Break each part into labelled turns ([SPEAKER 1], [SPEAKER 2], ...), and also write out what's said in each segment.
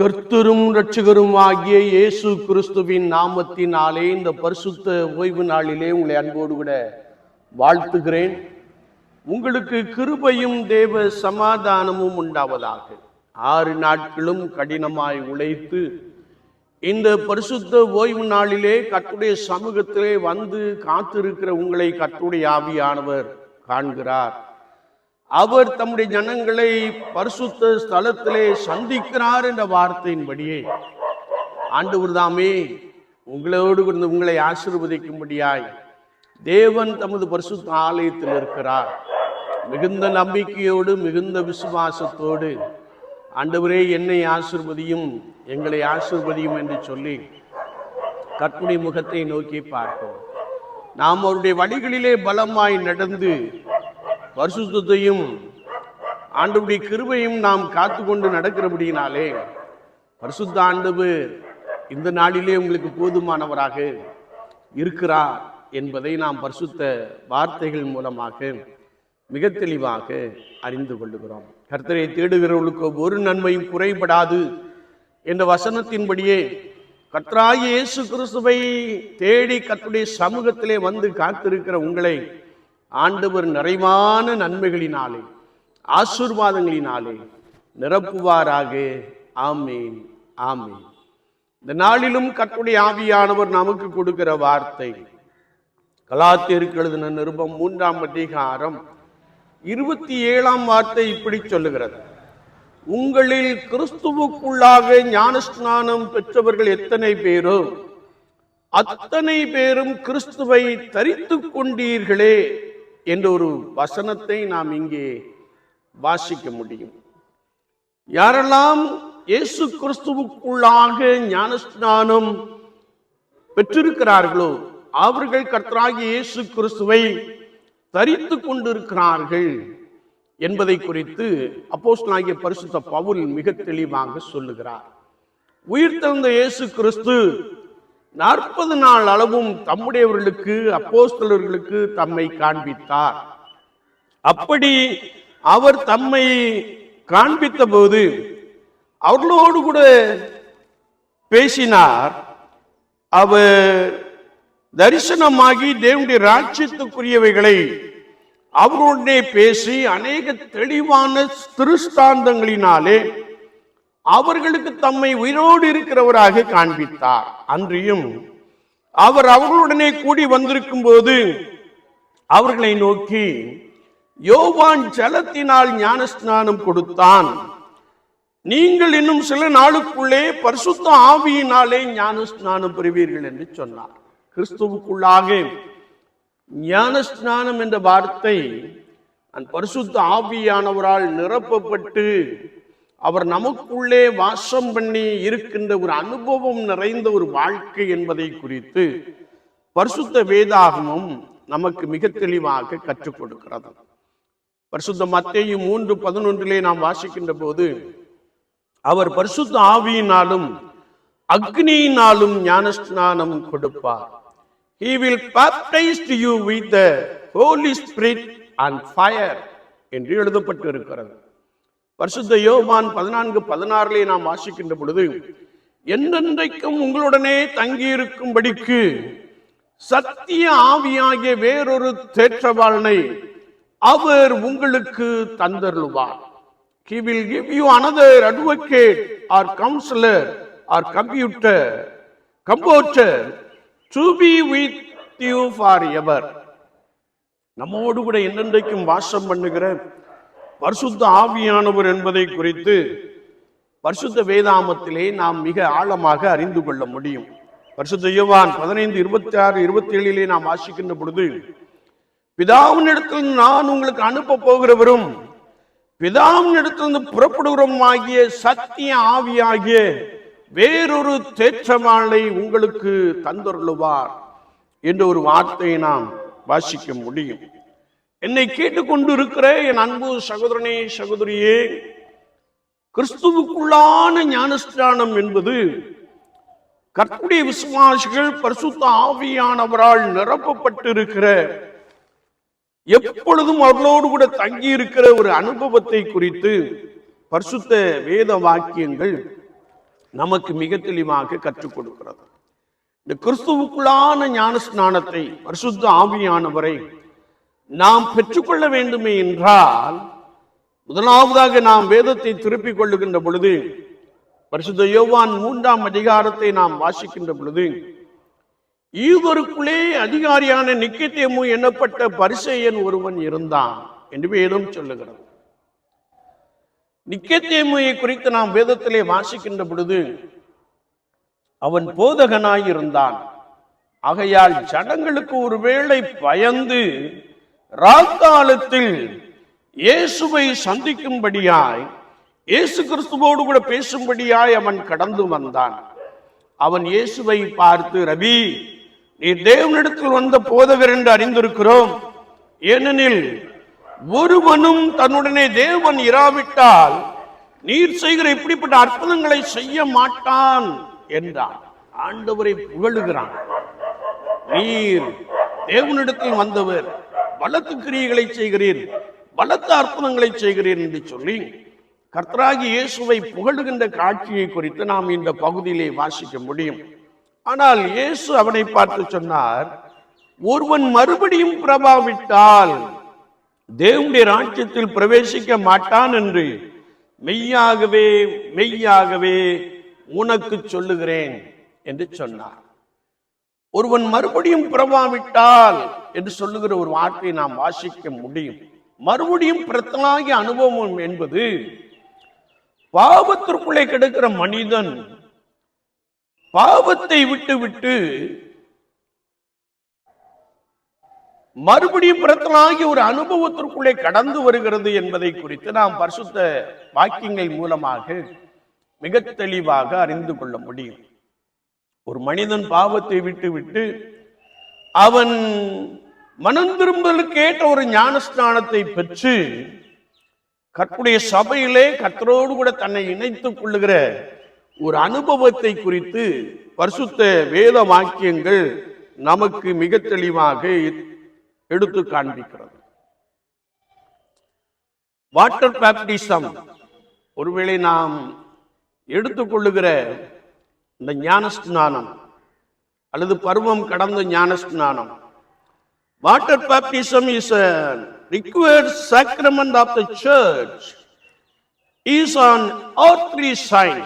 [SPEAKER 1] கர்த்தரும் ரட்சகரும் ஆகிய இயேசு கிறிஸ்துவின் நாமத்தினாலே இந்த பரிசுத்த ஓய்வு நாளிலே உங்களை அன்போடு கூட வாழ்த்துகிறேன். உங்களுக்கு கிருபையும் தேவ சமாதானமும் உண்டாவதாக. ஆறு நாட்களும் கடினமாய் உழைத்து இந்த பரிசுத்த ஓய்வு நாளிலே கத்துடைய சமூகத்திலே வந்து காத்திருக்கிற உங்களை கத்துடைய ஆவியானவர் காண்கிறார். அவர் தம்முடைய ஜனங்களை பரிசுத்த ஸ்தலத்திலே சந்திக்கிறார் என்ற வார்த்தையின்படியே. ஆண்டவர் தாமே உங்களோடு இருந்து உங்களை ஆசிர்வதிக்கும்படியாய் தேவன் தமது பரிசுத்த ஆலயத்தில் இருக்கிறார். மிகுந்த நம்பிக்கையோடு மிகுந்த விசுவாசத்தோடு ஆண்டவரே என்னை ஆசிர்வதியும் எங்களை ஆசிர்வதியும் என்று சொல்லி கற்புடைய முகத்தை நோக்கி பார்ப்போம். நாம் அவருடைய வழிகளிலே பலமாய் நடந்து பரிசுத்தையும் ஆண்டுடைய கிருபையும் நாம் காத்து கொண்டு நடக்கிறபடியினாலே பரிசுத்த ஆண்டவர் இந்த நாளிலே உங்களுக்கு போதுமானவராக இருக்கிறார் என்பதை நாம் பரிசுத்த வார்த்தைகள் மூலமாக மிக தெளிவாக அறிந்து கொள்ளுகிறோம். கர்த்தரை தேடுகிறவர்களுக்கு ஒரு நன்மையும் குறைபடாது என்ற வசனத்தின்படியே கர்த்தராய் இயேசு கிறிஸ்துவை தேடி கத்துடைய சமூகத்திலே வந்து காத்திருக்கிற உங்களை ஆண்டவர் நிறைவான நன்மைகளினாலே ஆசீர்வாதங்களினாலே நிரப்புவாராக. ஆமேன் ஆமேன். இந்த நாளிலும் கர்த்தருடைய ஆவியானவர் நமக்கு கொடுக்கிற வார்த்தை. கலாத்தியருக்கு எழுதின நிருபம் மூன்றாம் அதிகாரம் இருபத்தி ஏழாம் வார்த்தை இப்படி சொல்லுகிறது. உங்களில் கிறிஸ்துவுக்குள்ளாக ஞானஸ்நானம் பெற்றவர்கள் எத்தனை பேரோ அத்தனை பேரும் கிறிஸ்துவை தரித்து கொண்டீர்களே. என்ற ஒரு வசனத்தை நாம் இங்கே வாசிக்க முடியும். யாரெல்லாம் இயேசு கிறிஸ்துவுக்குள்ளாக ஞானஸ்நானம் பெற்றிருக்கிறார்களோ அவர்கள் கர்த்தராகிய இயேசு கிறிஸ்துவை தரித்து கொண்டிருக்கிறார்கள் என்பதை குறித்து அப்போஸ்தலனாகிய பரிசுத்த பவுல் மிக தெளிவாக சொல்லுகிறார். உயிர்த்தெழுந்த இயேசு கிறிஸ்து நாற்பது நாள் அளவும் தம்முடையவர்களுக்கு அப்போஸ்தலர்களுக்கு தம்மை காண்பித்தார். அப்படி அவர் தம்மை காண்பித்த போது அவர்களோடு கூட பேசினார். அவர் தரிசனமாகி தேவனுடைய ராட்சியத்துக்குரியவைகளை அவருடனே பேசி அநேக தெளிவான திருஷ்டாந்தங்களினாலே அவர்களுக்கு தம்மை உயிரோடு இருக்கிறவராக காண்பித்தார். அன்றியும் அவர் அவர்களுடனே கூடி வந்திருக்கும் போது அவர்களை நோக்கி யோவான் ஜலத்தினால் ஞானஸ்நானம் கொடுத்தான். நீங்கள் இன்னும் சில நாளுக்குள்ளே பரிசுத்த ஆவியினாலே ஞானஸ்நானம் பெறுவீர்கள் என்று சொன்னார். கிறிஸ்துவுக்குள்ளாக ஞானஸ்நானம் என்ற வார்த்தை அந்த பரிசுத்த ஆவியானவரால் நிரப்பப்பட்டு அவர் நமக்குள்ளே வாசம் பண்ணி இருக்கின்ற ஒரு அனுபவம் நிறைந்த ஒரு வாழ்க்கை என்பதை குறித்து பரிசுத்த வேதாகமும் நமக்கு மிக தெளிவாக கற்றுக் கொடுக்கிறது. பரிசுத்த மத்தையும் மூன்று பதினொன்றிலே நாம் வாசிக்கின்ற போது அவர் பரிசுத்த ஆவியினாலும் அக்னியினாலும் ஞானஸ்நானம் கொடுப்பார். He will baptize you with the holy spirit and fire என்று எழுதப்பட்டு இருக்கிறது பரிசுத்த யோவான் பதினான்கு பதினாறுலேயே நாம் வாசிக்கின்ற பொழுது என்றென்றைக்கும் உங்களுடனே தங்கியிருக்கும்படிக்கு சத்திய ஆவியாகிய வேறொரு தேற்றவாளனை அவர் உங்களுக்கு தந்தருள்வார். He will give you another advocate or counselor or computer comforter to be with you forever. நம்மோடு கூட என்றென்றைக்கும் வாசம் பண்ணுகிற பரிசுத்த ஆவியானவர் என்பதை குறித்து பரிசுத்த வேதாமத்திலே நாம் மிக ஆழமாக அறிந்து கொள்ள முடியும். பரிசுத்த யோவான் பதினைந்து இருபத்தி ஆறு இருபத்தி ஏழிலே நாம் வாசிக்கின்ற பொழுது பிதாவின் இடத்தில் நான் உங்களுக்கு அனுப்ப போகிறவரும் பிதாவின் இடத்திலிருந்து புறப்படுகிறோம் ஆகிய சத்திய ஆவியாகிய வேறொரு தேற்றமானை உங்களுக்கு தந்தருளுவார் என்ற ஒரு வார்த்தையை நாம் வாசிக்க முடியும். என்னை கேட்டுக்கொண்டு இருக்கிற என் அன்பு சகோதரனே சகோதரியே கிறிஸ்துவுக்குள்ளான ஞானஸ்தானம் என்பது கற்புடைய விசுவாசிகள் பரிசுத்த ஆவியானவரால் நிரப்பப்பட்டிருக்கிற எப்பொழுதும் அவர்களோடு கூட தங்கி இருக்கிற ஒரு அனுபவத்தை குறித்து பரிசுத்த வேத வாக்கியங்கள் நமக்கு மிக தெளிவாக கற்றுக் கொடுக்கிறது. இந்த கிறிஸ்துவுக்குள்ளான ஞான ஸ்நானத்தை பரிசுத்த ஆவியானவரை நாம் பெற்றுக்கொள்ள வேண்டுமே என்றால் முதலாவதாக நாம் வேதத்தை திருப்பிக் கொள்ளுகின்ற பொழுது பரிசுத்த யோவான் மூன்றாம் அதிகாரத்தை நாம் வாசிக்கின்ற பொழுது ஈவருக்குள்ளே அதிகாரியான நிக்கித்தேமு எண்ணப்பட்ட பரிசையன் ஒருவன் இருந்தான் என்று வேதம் சொல்லுகிறது. நிக்கத்தேமையை குறித்து நாம் வேதத்திலே வாசிக்கின்ற பொழுது அவன் போதகனாய் இருந்தான். ஆகையால் ஜனங்களுக்கு ஒருவேளை பயந்து ராக்காலத்தில் இயேசுவை சந்திக்கும்படியாய் இயேசு கிறிஸ்துவோடு கூட பேசும்படியாய் அவன் கடந்து வந்தான். அவன் இயேசுவை பார்த்து ரவி நீ தேவனிடத்தில் வந்த போதவர் என்று அறிந்திருக்கிறோம். ஏனெனில் ஒருவனும் தன்னுடனே தேவன் இராவிட்டால் நீர் செய்கிற இப்படிப்பட்ட அற்புதங்களை செய்ய மாட்டான் என்றான். ஆண்டவரை புகழுகிறான். நீர் தேவனிடத்தில் வந்தவர். பலத்து கிரியைகளை செய்கிறீர் பலத்த அற்புதங்களை செய்கிறீர் என்று சொல்லி கர்த்தராகி இயேசுவை புகழுகின்ற காட்சியை குறித்து நாம் இந்த பகுதியிலே வாசிக்க முடியும். ஆனால் இயேசு அவனை பார்த்து சொன்னார் ஒருவன் மறுபடியும் பிரபாவிட்டால் தேவனுடைய ராஜ்யத்தில் பிரவேசிக்க மாட்டான் என்று மெய்யாகவே மெய்யாகவே உனக்கு சொல்லுகிறேன் என்று சொன்னார். ஒருவன் மறுபடியும் பிறவாவிட்டால் என்று சொல்லுகிற ஒரு வார்த்தையை நாம் வாசிக்க முடியும். மறுபடியும் பிரத்தனாகிய அனுபவம் என்பது பாவத்திற்குள்ளே கிடக்கிற மனிதன் பாவத்தை விட்டு விட்டு மறுபடியும் பிரத்தனாகி ஒரு அனுபவத்திற்குள்ளே கடந்து வருகிறது என்பதை குறித்து நாம் பரிசுத்த வாக்கியங்கள் மூலமாக மிக தெளிவாக அறிந்து கொள்ள முடியும். ஒரு மனிதன் பாவத்தை விட்டு விட்டு அவன் மனம் திரும்பலுக்கு ஏற்ற ஒரு ஞானஸ்நானத்தை பெற்று கற்புடைய சபையிலே கத்தரோடு கூட தன்னை இணைத்துக் கொள்ளுகிற ஒரு அனுபவத்தை குறித்து பரிசுத்த வேத வாக்கியங்கள் நமக்கு மிக தெளிவாக எடுத்து காண்பிக்கிறது. Water baptism. ஒருவேளை நாம் எடுத்துக்கொள்ளுகிற இந்த ஞானஸ்நானம். அல்லது பருவம் கடந்த ஞானஸ்நானம். Water baptism is a required sacrament of the church. Is an earthly sign.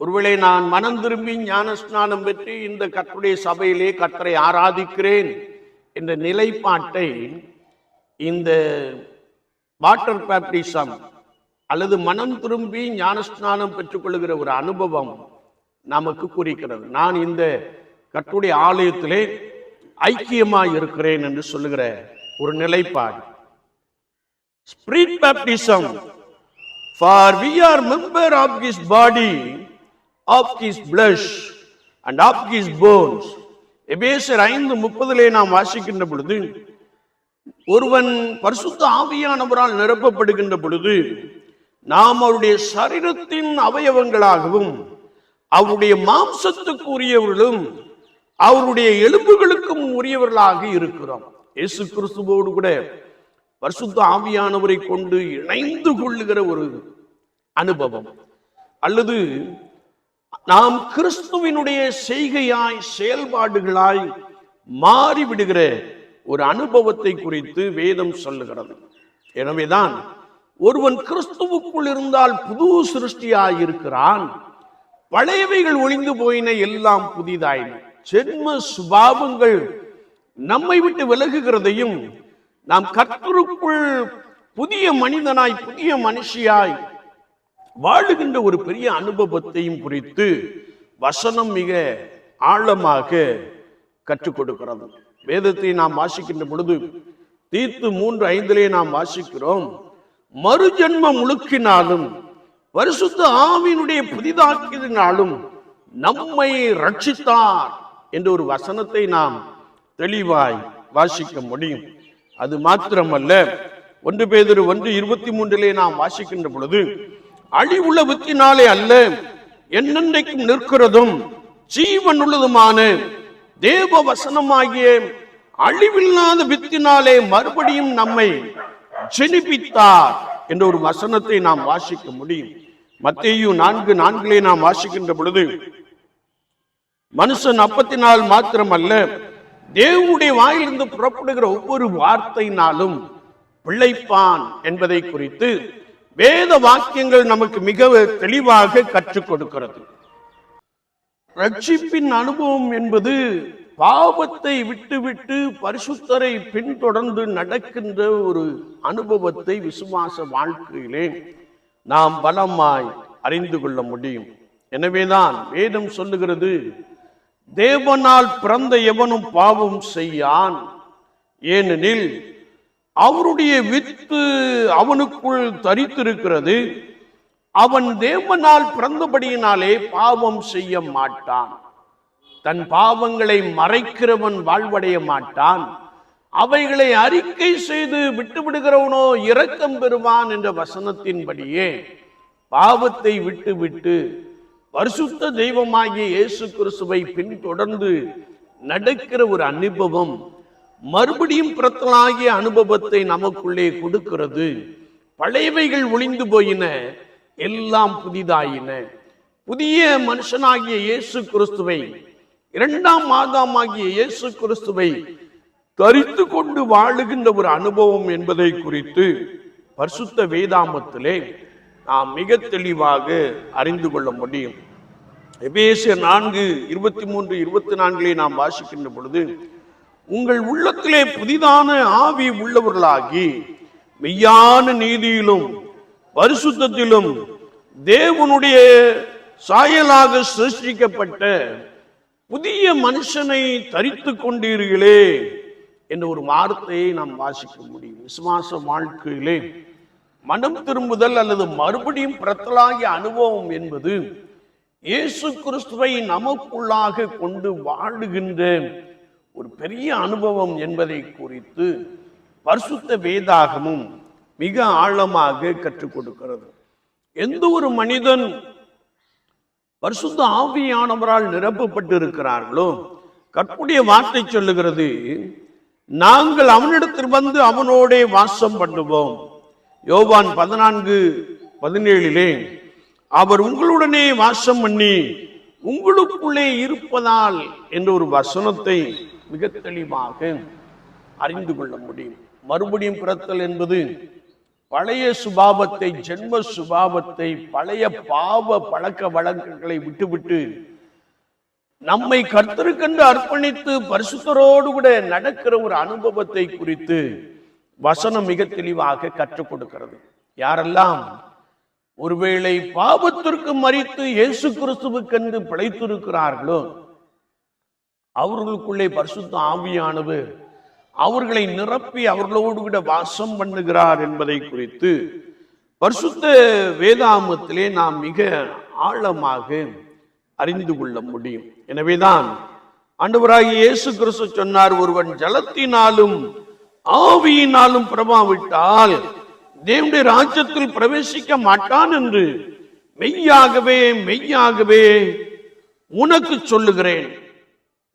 [SPEAKER 1] ஒருவேளை நான் மனம் திரும்பி ஞானஸ்நானம் பெற்று இந்த கர்த்தருடைய சபையிலே கற்றை ஆராதிக்கிறேன் என்ற நிலைப்பாட்டை இந்த வாட்டர் பேப்டிசம் அல்லது மனம் திரும்பி ஞானஸ்நானம் பெற்றுக்கொள்கிற ஒரு அனுபவம் நமக்கு குறிக்கிறது. நான் இந்த கட்டுடைய ஆலயத்திலே ஐக்கியமாக இருக்கிறேன் என்று சொல்லுகிற ஒரு நிலைப்பாடு. Spirit baptism for we are member of his body of his flesh and of his bones எபேசர் ஐந்து முப்பதிலே நாம் வாசிக்கின்ற பொழுது ஒருவன் பரிசுத்த ஆவியானவரால் நிரப்பப்படுகின்ற பொழுது நாம் அவருடைய சரீரத்தின் அவயவங்களாகவும் அவருடைய மாம்சத்துக்கு உரியவர்களும் அவருடைய எலும்புகளுக்கும் உரியவர்களாக இருக்கிறோம். இயேசு கிறிஸ்துவோடு கூட பரிசுத்த ஆவியானவரை கொண்டு இணைந்து கொள்ளுகிற ஒரு அனுபவம். அல்லது நாம் கிறிஸ்துவினுடைய செய்கையாய் செயல்பாடுகளாய் மாறிவிடுகிற ஒரு அனுபவத்தை குறித்து வேதம் சொல்லுகிறது. எனவேதான் ஒருவன் கிறிஸ்துவுக்குள் இருந்தால் புது சிருஷ்டியாய் இருக்கிறான் பழையவைகள் ஒளிந்து போயின எல்லாம் புதிதாயின. ஜென்ம சுபாவங்கள் நம்மை விட்டு விலகுகிறதையும் நாம் கர்த்தருக்குள் புதிய மனிதனாய் புதிய மனுஷியாய் வாழுகின்ற ஒரு பெரிய அனுபவத்தையும் குறித்து வசனம் மிக ஆழமாக கற்றுக் கொடுக்கிறது. வேதத்தை நாம் வாசிக்கின்ற பொழுது தீர்த்து மூன்று ஐந்திலே நாம் வாசிக்கிறோம் மறுஜென்ம முழுக்கினாலும் பரிசுத்த ஆவியினுடைய புதிதாக்கினாலும் நம்மை ரட்சித்தார் என்ற ஒரு வசனத்தை நாம் தெளிவாய் வாசிக்க முடியும். அது மாத்திரமல்ல ஒன்று பேதொரு ஒன்று இருபத்தி மூன்றிலே நாம் வாசிக்கின்ற பொழுது அழிவுள்ள வித்தினாலே அல்ல என்னென்றைக்கும் நிற்கிறதும் ஜீவன் உள்ளதுமான தேவ வசனமாகிய அழிவில்லாத வித்தினாலே மறுபடியும் நம்மை ஜெனிப்பித்தார் என்ற ஒரு வசனத்தை நாம் வாசிக்க முடியும். மத்தேயு நான்கு நான்கிலே நாம் வாசிக்கின்ற பொழுது மனுஷன் அப்பத்தினால் அல்ல தேவனுடைய வாயிலிருந்து புறப்படுகிற ஒவ்வொரு வார்த்தையினாலும் பிழைப்பான் என்பதை குறித்து வேத வாக்கியங்கள் நமக்கு மிக தெளிவாக கற்றுக் கொடுக்கிறது. ரட்சிப்பின் அனுபவம் என்பது பாவத்தை விட்டுவிட்டு பரிசுத்தரை பின்தொடர்ந்து நடக்கின்ற ஒரு அனுபவத்தை விசுவாச வாழ்க்கையிலே நாம் பலமாய் அறிந்து கொள்ள முடியும். எனவேதான் வேதம் சொல்லுகிறது தேவனால் பிறந்த எவனும் பாவம் செய்யான். ஏனெனில் அவருடைய வித்து அவனுக்குள் தரித்திருக்கிறது அவன் தேவனால் பிறந்தபடியினாலே பாவம் செய்ய மாட்டான். தன் பாவங்களை மறைக்கிறவன் வாழ்வடைய மாட்டான். அவைகளை அறிக்கை செய்து விட்டுவிடுகிறவனோ இரக்கம் பெறுவான் என்ற வசனத்தின்படியே பாவத்தை விட்டுவிட்டு பரிசுத்த தெய்வமாகிய இயேசு கிறிஸ்துவை பின்தொடர்ந்து நடக்கிற ஒரு அனுபவம் மறுபடியும் பிரத்தலாகிய அனுபவத்தை நமக்குள்ளே கொடுக்கிறது. பழையவைகள் ஒளிந்து போயின எல்லாம் புதிதாயின. புதிய மனுஷனாகிய இயேசு கிறிஸ்துவை இரண்டாம் மாதமாகிய இயேசு கிறிஸ்துவை தரித்து கொண்டு வாழுகின்ற ஒரு அனுபவம் என்பதை குறித்து பரிசுத்த வேதாமத்திலே நாம் மிக தெளிவாக அறிந்து கொள்ள முடியும். எபேசிய நான்கு இருபத்தி மூன்று இருபத்தி நான்கிலே நாம் வாசிக்கின்ற பொழுது உங்கள் உள்ளத்திலே புதிதான ஆவி உள்ளவர்களாகி மெய்யான நீதியிலும் பரிசுத்தத்திலும் தேவனுடைய சாயலாக சிருஷ்டிக்கப்பட்ட புதிய மனுஷனை தரித்து கொண்டீர்களே. என்ற ஒரு வார்த்தையை நாம் வாசிக்க முடியும். விசுவாச வாழ்க்கையிலே மனம் திரும்புதல் அல்லது மறுபடியும் பிரத்தலாகிய அனுபவம் என்பது இயேசு கிறிஸ்துவை நமக்குள்ளாக கொண்டு வாழுகின்ற ஒரு பெரிய அனுபவம் என்பதை குறித்து பரிசுத்த வேதாகமும் மிக ஆழமாக கற்றுக் கொடுக்கிறது. எந்த ஒரு மனிதன் பரிசுத்த ஆவியானவரால் நிரப்பப்பட்டு இருக்கிறார்களோ கற்புடைய வார்த்தை சொல்லுகிறது நாங்கள் அவனிடத்தில் வந்து அவனோடே வாசம் பண்ணுவோம். யோவான் பதினான்கு பதினேழிலே அவர் உங்களுடனே வாசம் பண்ணி உங்களுக்குள்ளே இருப்பதால் என்ற ஒரு வசனத்தை மிக தெளிவாக அறிந்து கொள்ள முடியும். மறுபடியும் பிறத்தல் என்பது பழைய சுபாவத்தை ஜென்ம சுபாவத்தை பழைய பாவ பழக்க வழக்கங்களை விட்டுவிட்டு நம்மை கர்த்தருக்கென்று அர்ப்பணித்து பரிசுத்தரோடு கூட நடக்கிற ஒரு அனுபவத்தை குறித்து வசனம் மிக தெளிவாக கற்றுக் கொடுக்கிறது. யாரெல்லாம் ஒருவேளை பாவத்திற்கு மறித்து இயேசு கிறிஸ்துவுக்கென்று பிழைத்திருக்கிறார்களோ அவர்களுக்குள்ளே பரிசுத்த ஆவியானவர் அவர்களை நிரப்பி அவர்களோடு கூட வாசம் பண்ணுகிறார் என்பதை குறித்து பரிசுத்த வேதாமத்திலே நாம் மிக ஆழமாக அறிந்து கொள்ள முடியும். எனவேதான் ஆண்டவராகி இயேசு கிறிஸ்து சொன்னார் ஒருவன் ஜலத்தினாலும் ஆவியினாலும் பிரபாவிட்டால் தேவனுடைய ராஜ்யத்தில் பிரவேசிக்க மாட்டான் என்று மெய்யாகவே மெய்யாகவே உனக்கு சொல்லுகிறேன்.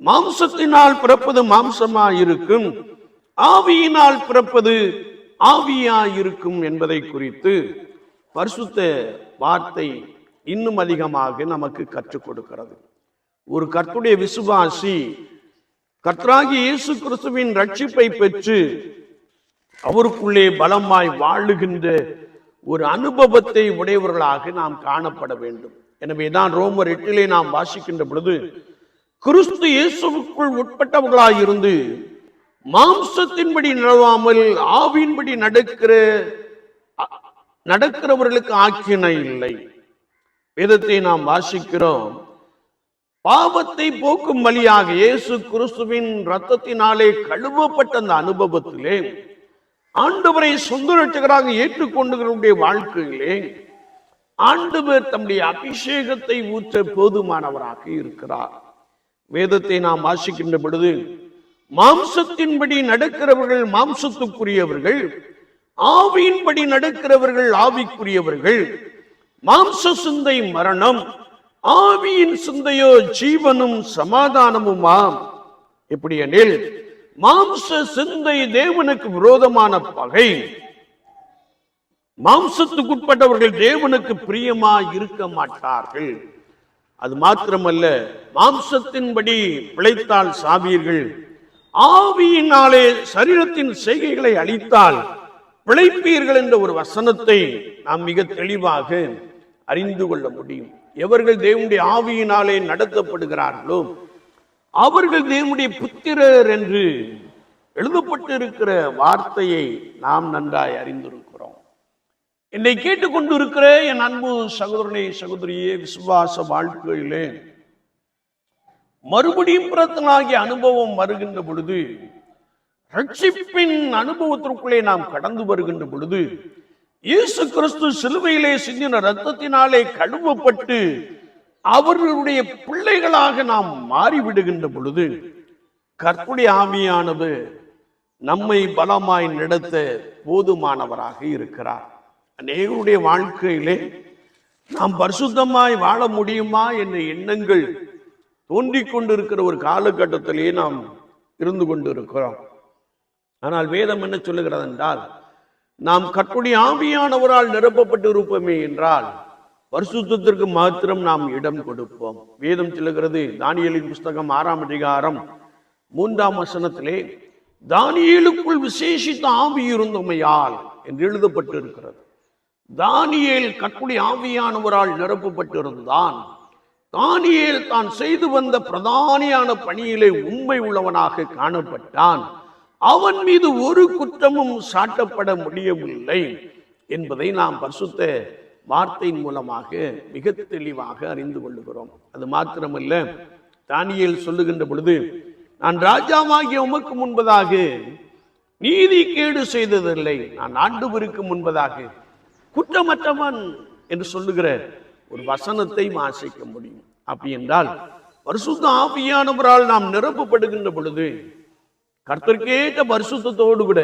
[SPEAKER 1] மாம்சத்தினால் பிறப்பது மாம்சமாயிருக்கும் ஆவியினால் பிறப்பது ஆவியாயிருக்கும் என்பதை குறித்து பரிசுத்த வார்த்தை இன்னும் அதிகமாக நமக்கு கற்றுக் கொடுக்கிறது. ஒரு கர்த்துடைய விசுவாசி கர்த்தராகி இயேசு கிறிஸ்துவின் ரட்சிப்பை பெற்று அவருக்குள்ளே பலமாய் வாழுகின்ற ஒரு அனுபவத்தை உடையவர்களாக நாம் காணப்பட வேண்டும். எனவேதான் ரோமர் எட்டிலே நாம் வாசிக்கின்ற பொழுது கிறிஸ்து இயேசுவுக்குள் உட்பட்டவர்களாய் இருந்து மாம்சத்தின்படி நடவாமல் ஆவியின்படி நடக்கிற நடக்கிறவர்களுக்கு ஆக்கினை இல்லை. வேதத்தை நாம் வாசிக்கிறோம். பாவத்தை போக்கும் வழியாக இயேசு கிறிஸ்துவின் ரத்தத்தினாலே கழுவப்பட்ட அந்த அனுபவத்திலே ஆண்டவரை சொந்த ரட்சகராக ஏற்றுக்கொண்டுகளுடைய வாழ்க்கையிலே ஆண்டவர் தம்முடைய அபிஷேகத்தை ஊற்ற போதுமானவராக இருக்கிறார். வேதத்தை நாம் வாசிக்கின்ற பொழுது மாம்சத்தின்படி நடக்கிறவர்கள் மாம்சத்துக்குரியவர்கள் ஆவியின்படி நடக்கிறவர்கள் ஆவிக்குரியவர்கள் மாம்ச சிந்தை மரணம் ஆவியின் சிந்தையோ ஜீவனும் சமாதானமுமாம். எப்படி எனில் மாம்ச சிந்தை தேவனுக்கு விரோதமான பகை. மாம்சத்துக்குட்பட்டவர்கள் தேவனுக்கு பிரியமா இருக்க மாட்டார்கள். அது மாத்திரமல்ல மாம்சத்தின்படி பிழைத்தால் சாவீர்கள். ஆவியினாலே சரீரத்தின் செய்கைகளை அழித்தால் பிழைப்பீர்கள் என்ற ஒரு வசனத்தை நாம் மிக தெளிவாக அறிந்து கொள்ள முடியும். எவர்கள் தேவனுடைய ஆவியினாலே நடத்தப்படுகிறார்களோ அவர்கள் தேவனுடைய புத்திரர் என்று எழுதப்பட்டிருக்கிற வார்த்தையை நாம் நன்றாய் அறிந்திருக்கிறோம். என்னை கேட்டுக்கொண்டிருக்கிற என் அன்பு சகோதரனை சகோதரியே விசுவாச வாழ்க்கையிலே மறுபடியும் பிறத்தனாகிய அனுபவம் வருகின்ற பொழுது ரட்சிப்பின் அனுபவத்திற்குள்ளே நாம் கடந்து வருகின்ற பொழுது இயேசு கிறிஸ்து சிலுவையிலே சிந்தின ரத்தத்தினாலே கழுவப்பட்டு அவர்களுடைய பிள்ளைகளாக நாம் மாறிவிடுகின்ற பொழுது கற்புடைய ஆவியானது நம்மை பலமாய் நடத்த போதுமானவராக இருக்கிறார். அநேகருடைய வாழ்க்கையிலே நாம் பரிசுத்தமாய் வாழ முடியுமா என்ற எண்ணங்கள் தோன்றிக் கொண்டிருக்கிற ஒரு காலகட்டத்திலேயே நாம் இருந்து கொண்டிருக்கிறோம். ஆனால் வேதம் என்ன சொல்லுகிறது என்றால் நாம் கற்புடைய ஆவியானவரால் நிரப்பப்பட்டு இருப்போமே என்றால் பரிசுத்திற்கு மாத்திரம் நாம் இடம் கொடுப்போம். வேதம் செல்கிறது தானியலின் புஸ்தகம் ஆறாம் அதிகாரம் மூன்றாம் வசனத்திலே தானியேலுக்குள் விசேஷித்த ஆவி இருந்தமையால் என்று எழுதப்பட்டிருக்கிறது. தானியேல் கற்புடைய ஆவியானவரால் நிரப்பப்பட்டிருந்தான். தானியேல் தான் செய்து வந்த பிரதானியான பணியிலே உண்மை உள்ளவனாக காணப்பட்டான். அவன் மீது ஒரு குற்றமும் சாட்டப்பட முடியவில்லை என்பதை நாம் பரிசுத்த வார்த்தையின் மூலமாக மிக தெளிவாக அறிந்து கொள்ளுகிறோம். அது மாத்திரமல்ல தானியல் சொல்லுகின்ற பொழுது நான் ராஜாவாகிய உமக்கு முன்பதாக நீதி கேடு செய்ததில்லை. நான் ஆண்டுவருக்கு முன்பதாக குற்றமற்றவன் என்று சொல்லுகிற ஒரு வசனத்தை வாசிக்க முடியும். அப்படி என்றால் பரிசுத்த ஆவியானவரால் நாம் நிரப்பப்படுகின்ற பொழுது கர்த்தர்கேட்ட பரிசுத்தோடு கூட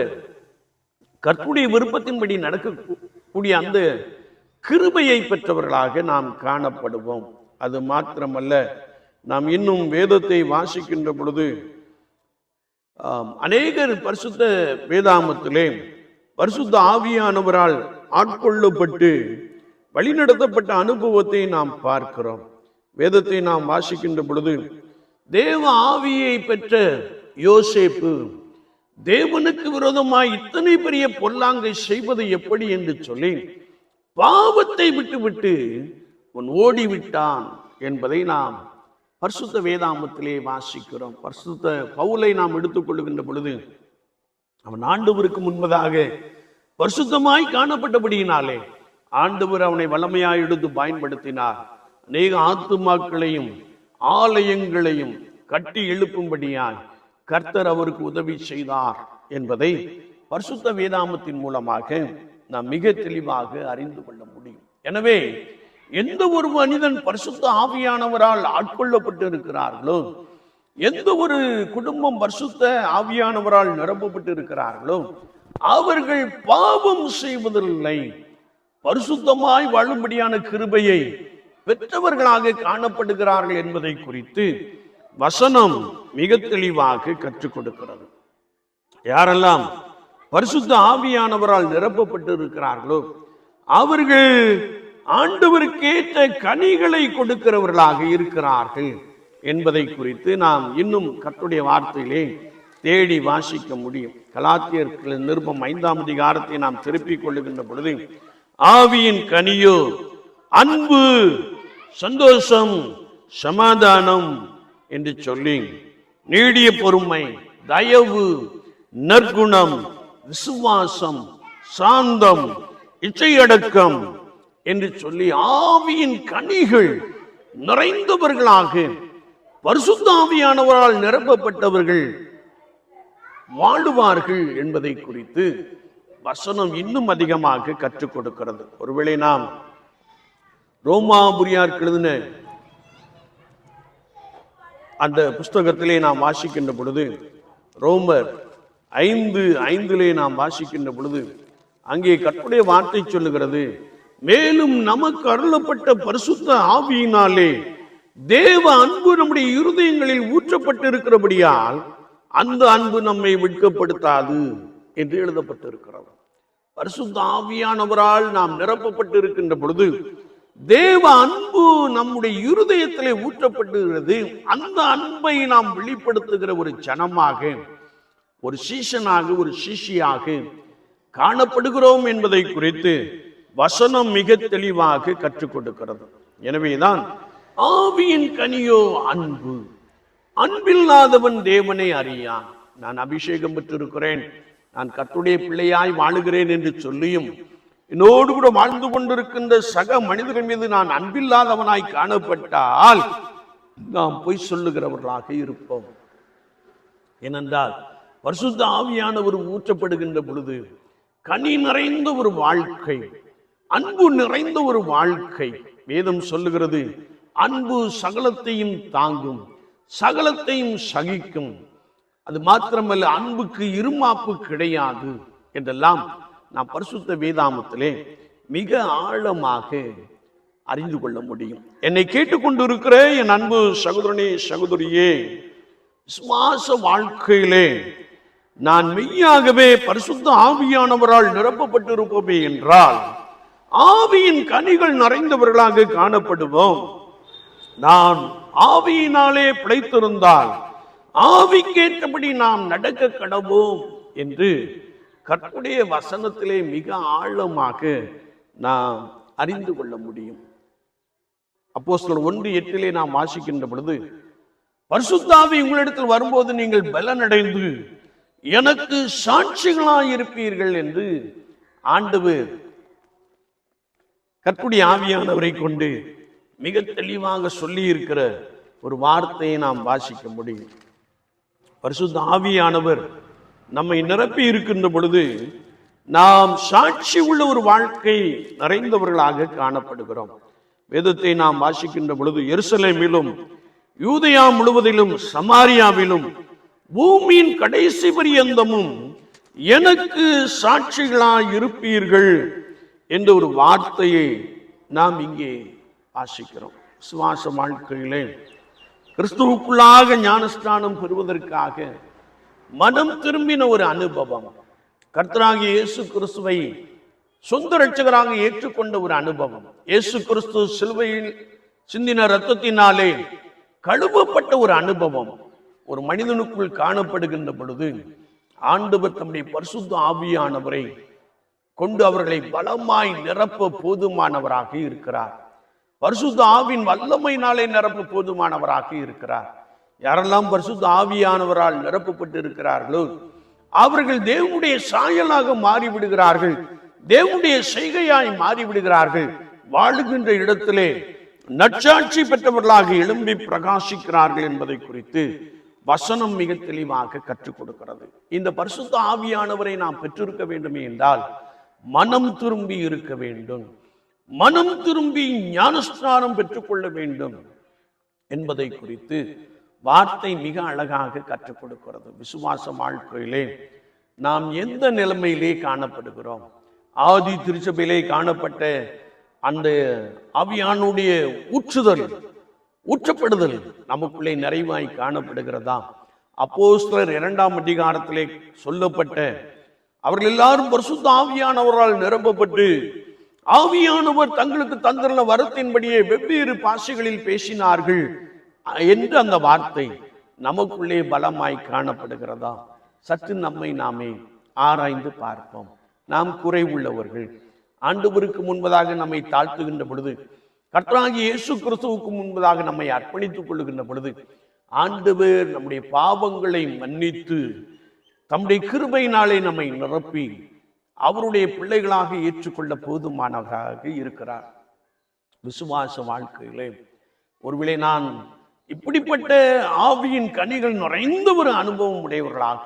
[SPEAKER 1] கர்த்துடைய விருப்பத்தின்படி நடக்கக்கூடிய அந்த கிருபையை பெற்றவர்களாக நாம் காணப்படுவோம். அது மாத்திரமல்ல நாம் இன்னும் வேதத்தை வாசிக்கின்ற பொழுது அநேகர் பரிசுத்த வேதாமத்திலே பரிசுத்த ஆவியானவரால் ஆட்கொள்ளப்பட்டு வழிநடத்தப்பட்ட அனுபவத்தை நாம் பார்க்கிறோம். வேதத்தை நாம் வாசிக்கின்ற பொழுது தேவ ஆவியை பெற்ற யோசேப்பு தேவனுக்கு விரோதமாய் இத்தனை பெரிய பொல்லாங்கை செய்வது எப்படி? என்று சொல்லி பாவத்தை விட்டுவிட்டு உன் ஓடிவிட்டான் என்பதை நாம் பரிசுத்த வேதாமத்திலே வாசிக்கிறோம். பரிசுத்த பவுலை நாம் எடுத்துக்கொள்ளுகின்ற பொழுது அவன் ஆண்டவருக்கு முன்பதாக பரிசுத்தமாய் காணப்பட்டபடியினாலே ஆண்டவர் அவனை வல்லமையாய் எடுத்து பயன்படுத்தினார். அநேக ஆத்துமாக்களையும் ஆலயங்களையும் கட்டி எழுப்பும்படியாய் கர்த்தர் அவருக்கு உதவி செய்தார் என்பதை பரிசுத்த வேதாமத்தின் மூலமாக நாம் மிக தெளிவாக அறிந்து கொள்ள முடியும். எனவே எந்த ஒரு மனிதன் பரிசுத்த ஆவியானவரால் ஆட்கொள்ளப்பட்டு இருக்கிறார்களோ எந்த ஒரு குடும்பம் பரிசுத்த ஆவியானவரால் நிரப்பப்பட்டு இருக்கிறார்களோ அவர்கள் பாவம் செய்வதில்லை. பரிசுத்தமாய் வாழும்படியான கிருபையை பெற்றவர்களாக காணப்படுகிறார்கள் என்பதை குறித்து வசனம் மிக தெளிவாக கற்றுக் கொடுக்கிறது. யாரெல்லாம் பரிசுத்த ஆவியானவரால் நிரப்பப்பட்டு இருக்கிறார்களோ அவர்கள் ஆண்டவருக்கேற்ற கனிகளை கொடுக்கிறவர்களாக இருக்கிறார்கள் என்பதை குறித்து நாம் இன்னும் கர்த்தருடைய வார்த்தையிலே தேடி வாசிக்க முடியும். கலாத்தியர்கள் நிருபம் ஐந்தாம் அதிகாரத்தை நாம் திருப்பிக் கொள்ளுகின்ற பொழுது ஆவியின் கனியோ அன்பு சந்தோஷம் சமாதானம் என்று சொல்லி நீடிய பொறுமை தயவு நற்குணம் விசுவாசம் சாந்தம் இச்சையடக்கம் என்று சொல்லி ஆவியின் கனிகள் நிறைந்தவர்களாக பரிசுத்தாவியானவரால் நிரப்பப்பட்டவர்கள் வாழுவார்கள் என்பதை குறித்து வசனம் இன்னும் அதிகமாக கற்றுக் கொடுக்கிறது. ஒருவேளை நாம் ரோமாபுரியார் எழுதின அந்த புஸ்தகத்திலே நாம் வாசிக்கின்ற பொழுது ரோமர் ஐந்து ஐந்திலே நாம் வாசிக்கின்ற பொழுது அங்கே கற்புடைய வார்த்தை சொல்லுகிறது மேலும் நமக்கு அருளப்பட்ட பரிசுத்த ஆவியினாலே தேவ அன்பு நம்முடைய இருதயங்களில் ஊற்றப்பட்டிருக்கிறபடியால் அந்த அன்பு நம்மை வெட்கப்படுத்தாது என்று எழுதப்பட்டிருக்கிறது. பரிசுத்த ஆவியானவரால் நாம் நிரப்பப்பட்டு இருக்கின்ற பொழுது தேவ அன்பு நம்முடைய இருதயத்திலே ஊற்றப்படுகிறது அந்த அன்பை நாம் வெளிப்படுத்துகிற ஒரு ஜனமாக ஒரு சீஷனாக ஒரு சிஷியாக காணப்படுகிறோம் என்பதை குறித்து வசனம் மிக தெளிவாக கற்றுக் கொடுக்கிறது. எனவேதான் ஆவியின் கனியோ அன்பு. அன்பில்லாதவன் தேவனை அறியான். நான் அபிஷேகம் பெற்றிருக்கிறேன். நான் கத்துடைய பிள்ளையாய் வாழுகிறேன் என்று சொல்லியும் என்னோடு கூட வாழ்ந்து கொண்டிருக்கின்ற சக மனிதர்கள் மீது நான் அன்பில்லாதவனாய் காணப்பட்டால் நாம் பொய் சொல்லுகிறவர்களாக இருப்போம். ஏனென்றால் பரிசுத்த ஆவியானவர் ஊற்றப்படுகின்ற பொழுது கனி நிறைந்த ஒரு வாழ்க்கை அன்பு நிறைந்த ஒரு வாழ்க்கை வேதம் சொல்லுகிறது அன்பு சகலத்தையும் தாங்கும் சகலத்தையும் சகிக்கும். அது மாத்திரமல்ல அன்புக்கு இருமாப்பு கிடையாது என்றெல்லாம் நாம் பரிசுத்த வேதாமத்திலே மிக ஆழமாக அறிந்து கொள்ள முடியும். என்னை கேட்டுக்கொண்டிருக்கிற என் அன்பு சகோதரனே சகோதரியே விசுவாச வாழ்க்கையிலே நான் மெய்யாகவே பரிசுத்த ஆவியானவரால் நிரப்பப்பட்டிருப்போமே என்றால் ஆவியின் கனிகள் நிறைந்தவர்களாக காணப்படுவோம். நான் ஆவியினாலே பிழைத்திருந்தால் ஆவிக்கேற்றபடி நாம் நடக்க கடவோம் என்று கற்புடைய வசனத்திலே மிக ஆழமாக நாம் அறிந்து கொள்ள முடியும். அப்போஸ்தலர் ஒன்று எட்டிலே நாம் வாசிக்கின்ற பொழுது பரிசுத்தாவி உங்களிடத்தில் வரும்போது நீங்கள் பலனடைந்து எனக்கு சாட்சிகளாய் இருப்பீர்கள் என்று ஆண்டவர் கற்புடைய ஆவியானவரை கொண்டு மிக தெளிவாக சொல்லி இருக்கிற ஒரு வார்த்தையை நாம் வாசிக்க முடியும். பரிசுத்த ஆவியானவர் நம்மை நிரப்பி இருக்கின்ற பொழுது நாம் சாட்சி உள்ள ஒரு வாழ்க்கை நிறைந்தவர்களாக காணப்படுகிறோம். வேதத்தை நாம் வாசிக்கின்ற பொழுது எருசலேமிலும் யூதயா முழுவதிலும் சமாரியாவிலும் பூமியின் கடைசி பரியந்தமும் எனக்கு சாட்சிகளாய் இருப்பீர்கள் என்ற ஒரு வார்த்தையை நாம் இங்கே வாசிக்கிறோம். சுவாச வாழ்க்கையிலே கிறிஸ்துவுக்குள்ளாக ஞானஸ்தானம் பெறுவதற்காக மனம் திரும்பின ஒரு அனுபவம். கர்த்தராகிய இயேசு கிறிஸ்துவை சொந்த ரட்சகராக ஏற்றுக்கொண்ட ஒரு அனுபவம். இயேசு கிறிஸ்து சிலுவையில் சிந்தின ரத்தத்தினாலே கழுவப்பட்ட ஒரு அனுபவம். ஒரு மனிதனுக்குள் காணப்படுகின்ற பொழுது ஆண்டவர் தம்முடைய பரிசுத்த ஆவியானவரை கொண்டு அவர்களை பலமாய் நிரப்ப போதுமானவராக இருக்கிறார். பரிசுத்த ஆவின் வல்லமையினாலே நிரப்ப போதுமானவராக இருக்கிறார். யாரெல்லாம் பரிசுத்த ஆவியானவரால் நிரப்பப்பட்டு இருக்கிறார்களோ அவர்கள் தேவனுடைய சாயலாக மாறிவிடுகிறார்கள் தேவனுடைய செய்கையாய் மாறிவிடுகிறார்கள். வாழுகின்ற இடத்திலே நற்சாட்சி பெற்றவர்களாக எழும்பி பிரகாசிக்கிறார்கள் என்பதை குறித்து வசனம் மிக தெளிவாக கற்றுக் கொடுக்கிறது. இந்த பரிசுத்த ஆவியானவரை நாம் பெற்றிருக்க வேண்டுமே என்றால் மனம் திரும்பி இருக்க வேண்டும். மனம் திரும்பி ஞானஸ்நானம் பெற்றுக்கொள்ள வேண்டும் என்பதை குறித்து வார்த்தை மிக அழகாக கற்றுக் கொடுக்கிறது. விசுவாச வாழ்க்கையிலே நாம் எந்த நிலைமையிலே காணப்படுகிறோம்? ஆதி திருச்சபையிலே காணப்பட்ட அந்த ஆவியானுடைய ஊற்றுதல் ஊற்றப்படுதல் நமக்குள்ளே நிறைவாய் காணப்படுகிறதா? அப்போஸ்தலர் இரண்டாம் அதிகாரத்திலே சொல்லப்பட்ட அவர்கள் எல்லாரும் பரிசுத்த ஆவியானவரால் நிரம்பப்பட்டு ஆவியானவர் தங்களுக்கு தந்திருந்த வரத்தின்படியே வெவ்வேறு பாஷைகளில் பேசினார்கள். என்று அந்த வார்த்தை நமக்குள்ளே பலமாய் காணப்படுகிறதா? சற்று நம்மை நாமே ஆராய்ந்து பார்ப்போம். நாம் குறைவுள்ளவர்கள் ஆண்டவருக்கு முன்பதாக நம்மை தாழ்த்துகின்ற பொழுது கர்த்தராகி இயேசு கிறிஸ்துவுக்கு முன்பதாக நம்மை அர்ப்பணித்துக் கொள்ளுகின்ற பொழுது ஆண்டவர் நம்முடைய பாவங்களை மன்னித்து தம்முடைய கிருபையினாலே நம்மை நிரப்பி அவருடைய பிள்ளைகளாக ஏற்றுக்கொள்ள போதுமானவராக இருக்கிறார். விசுவாச வாழ்க்கையிலே ஒருவேளை நான் இப்படிப்பட்ட ஆவியின் கனிகள் நிறைந்த ஒரு அனுபவம் உடையவர்களாக.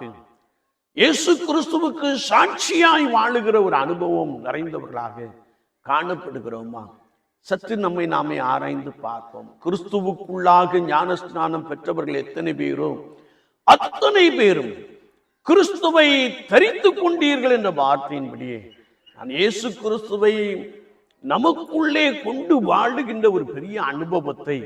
[SPEAKER 1] இயேசு கிறிஸ்துவுக்கு சாட்சியாய் வாழுகிற ஒரு அனுபவம் நிறைந்தவர்களாக காணப்படுகிறோமா? சற்று நம்மை நாமே ஆராய்ந்து பார்ப்போம். கிறிஸ்துவுக்குள்ளாக ஞானஸ்நானம் பெற்றவர்கள் எத்தனை பேரோ? அத்தனை பேரும் கிறிஸ்துவை தரித்து கொண்டீர்கள் என்ற வார்த்தையின்படியே நான் இயேசு கிறிஸ்துவை நமக்குள்ளே கொண்டு வாழுகின்ற ஒரு பெரிய அனுபவத்தை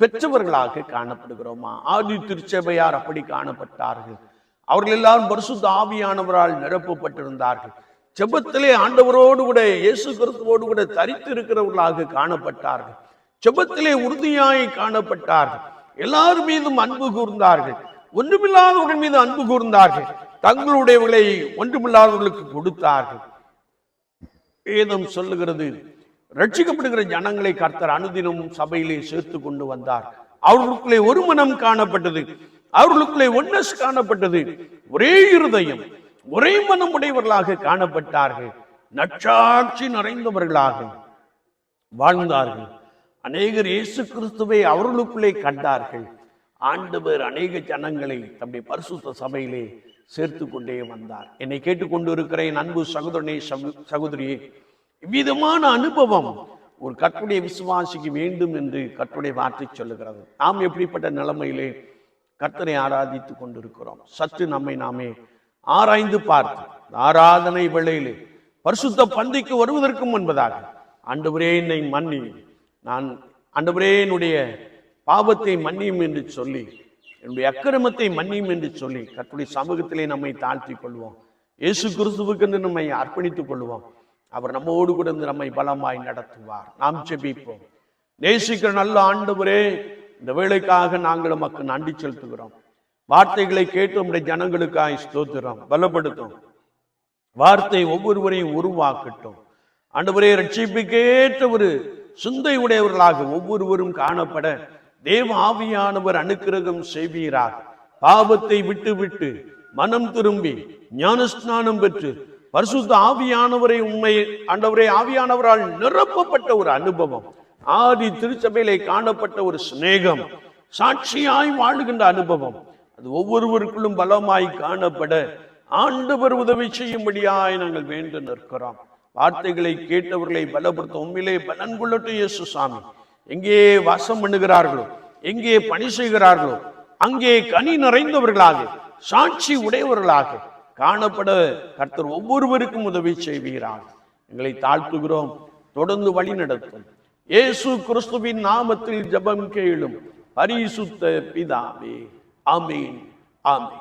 [SPEAKER 1] பெற்றவர்களாக காணப்படுகிறோமா? ஆதி திருச்சபையார் அப்படி காணப்பட்டார்கள். அவர்கள் எல்லாரும் பரிசுத்த ஆவியானவரால் நிரப்பப்பட்டிருந்தார்கள். செபத்திலே ஆண்டவரோடு கூட இயேசு கிறிஸ்துவோடு கூட தரித்து இருக்கிறவர்களாக காணப்பட்டார்கள். செபத்திலே உறுதியாய் காணப்பட்டார்கள். எல்லார் மீதும் அன்பு கூர்ந்தார்கள். ஒன்றுமில்லாதவர்கள் மீது அன்பு கூர்ந்தார்கள். தங்களுடையவர்களை ஒன்றுமில்லாதவர்களுக்கு கொடுத்தார்கள். வேதம் சொல்லுகிறது ரட்சிக்கப்படுகிற ஜனங்களை கர்த்தர் அனுதினமும் சபையிலே சேர்த்து கொண்டு வந்தார். அவர்களுக்குள்ளே ஒரு மனம் காணப்பட்டது. அவர்களுக்குள்ளே ஒன்னஸ் காணப்பட்டது. ஒரே இருதயம் ஒரே மனம் உடையவர்களாக காணப்பட்டார்கள். நற்றாட்சி நிறைந்தவர்களாக வாழ்ந்தார்கள். அநேகர் இயேசு கிறிஸ்துவை அவர்களுக்குள்ளே கண்டார்கள். ஆண்டவர் அநேக ஜனங்களை தம்முடைய பரிசுத்த சபையிலே சேர்த்து கொண்டே வந்தார். என்னை கேட்டுக்கொண்டு இருக்கிற என் அன்பு சகோதரனே சகோதரியே இவ்விதமான அனுபவம். ஒரு கற்றுடைய விசுவாசிக்கு வேண்டும் என்று கற்றுடைய வார்த்தை சொல்லுகிறது. நாம் எப்படிப்பட்ட நிலைமையிலே கர்த்தரை ஆராதித்துக் கொண்டிருக்கிறோம்? சற்று நம்மை நாமே ஆராய்ந்து பார்த்து ஆராதனை வேளையிலே பரிசுத்த பந்திக்கு வருவதற்கு முன்பதாக ஆண்டவரே என்னை மன்னி நான் ஆண்டவரே என்னுடைய பாவத்தை மன்னியும் என்று சொல்லி என்னுடைய அக்கிரமத்தை மன்னியும் என்று சொல்லி கர்த்தருடைய சமூகத்திலே நம்மை தாழ்த்திக் கொள்வோம். இயேசு கிறிஸ்துவுக்கு என்று நம்மை அர்ப்பணித்துக் கொள்வோம். அவர் நம்மோடு கூட இருந்து நம்மை பலமாய் நடத்துவார். நாம் ஜெபிப்போம். நேசிக்கிற நல்ல ஆண்டவரே இந்த வேலைக்காக நாங்கள் நமக்கு நன்றி செலுத்துகிறோம். வார்த்தைகளை கேட்டு நம்முடைய ஜனங்களுக்காய் ஸ்தோத்துறோம் பலப்படுத்தும். வார்த்தை ஒவ்வொருவரையும் உருவாக்கட்டும். ஆண்டவரே ரட்சிப்புக்கேற்ற ஒரு சிந்தை உடையவர்களாக ஒவ்வொருவரும் காணப்பட தேவ ஆவியானவர் அனுக்கிரகம் செய்வீராக. பாவத்தை விட்டு விட்டு மனம் திரும்பி ஞானஸ்நானம் பெற்று பரிசுத்த ஆவியானவரை உண்மை ஆண்டவரே ஆவியானவரால் நிரப்பப்பட்ட ஒரு அனுபவம். ஆதி திருச்சபையிலே காணப்பட்ட ஒரு சிநேகம். சாட்சியாய் வாழுகின்ற அனுபவம். அது ஒவ்வொருவருக்குள்ளும் பலமாய் காணப்பட ஆண்டவர் உதவி செய்யும்படியாய் நாங்கள் வேண்டு நிற்கிறோம். வார்த்தைகளை கேட்டவர்களை பலப்படுத்த உண்மையிலே பலன் கொள்ளட்டும் இயேசு சாமி. எங்கே வாசம் பண்ணுகிறார்களோ எங்கே பணி செய்கிறார்களோ அங்கே கனி நிறைந்தவர்களாக சாட்சி உடையவர்களாக காணப்பட கர்த்தர் ஒவ்வொருவருக்கும் உதவி செய்வீரான் எங்களை தாழ்த்துகிறோம் தொடர்ந்து வழி நடத்தும். இயேசு கிறிஸ்துவின் நாமத்தில் ஜெபம் கேளும் பரிசுத்த பிதாவே. ஆமீன் ஆமீன்.